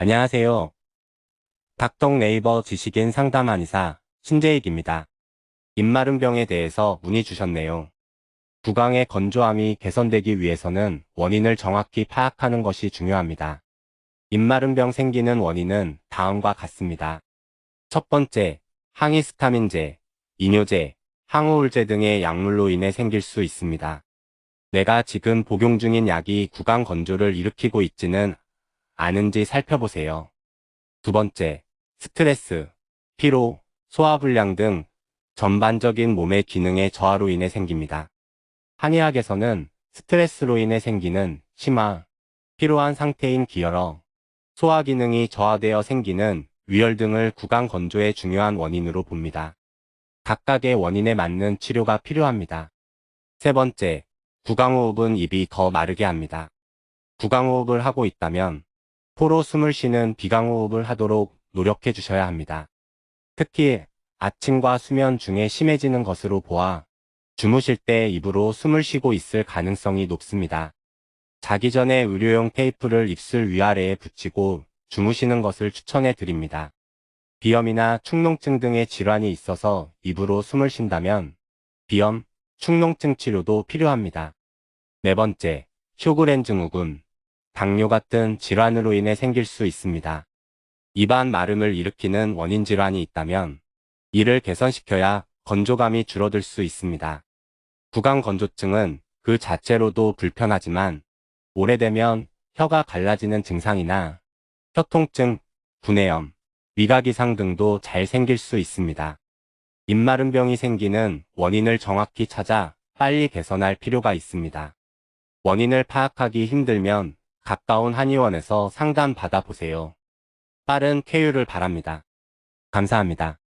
안녕하세요. 닥동 네이버 지식인 상담 한의사 신재익입니다. 입마른 병에 대해서 문의 주셨네요. 구강의 건조함이 개선되기 위해서는 원인을 정확히 파악하는 것이 중요합니다. 입마른 병 생기는 원인은 다음과 같습니다. 첫 번째, 항히스타민제, 이뇨제, 항우울제 등의 약물로 인해 생길 수 있습니다. 내가 지금 복용 중인 약이 구강 건조를 일으키고 있지는 않은지 살펴보세요. 두 번째, 스트레스, 피로, 소화불량 등 전반적인 몸의 기능의 저하로 인해 생깁니다. 한의학에서는 스트레스로 인해 생기는 심화, 피로한 상태인 기혈어, 소화 기능이 저하되어 생기는 위열 등을 구강 건조의 중요한 원인으로 봅니다. 각각의 원인에 맞는 치료가 필요합니다. 세 번째, 구강호흡은 입이 더 마르게 합니다. 구강호흡을 하고 있다면 코로 숨을 쉬는 비강호흡을 하도록 노력해 주셔야 합니다. 특히 아침과 수면 중에 심해지는 것으로 보아 주무실 때 입으로 숨을 쉬고 있을 가능성이 높습니다. 자기 전에 의료용 테이프를 입술 위아래에 붙이고 주무시는 것을 추천해 드립니다. 비염이나 축농증 등의 질환이 있어서 입으로 숨을 쉰다면 비염, 축농증 치료도 필요합니다. 네 번째, 쇼그렌 증후군, 당뇨 같은 질환으로 인해 생길 수 있습니다. 입안 마름을 일으키는 원인 질환이 있다면 이를 개선시켜야 건조감이 줄어들 수 있습니다. 구강 건조증은 그 자체로도 불편하지만 오래되면 혀가 갈라지는 증상이나 혀통증, 구내염, 위각 이상 등도 잘 생길 수 있습니다. 입마른 병이 생기는 원인을 정확히 찾아 빨리 개선할 필요가 있습니다. 원인을 파악하기 힘들면 가까운 한의원에서 상담 받아보세요. 빠른 쾌유를 바랍니다. 감사합니다.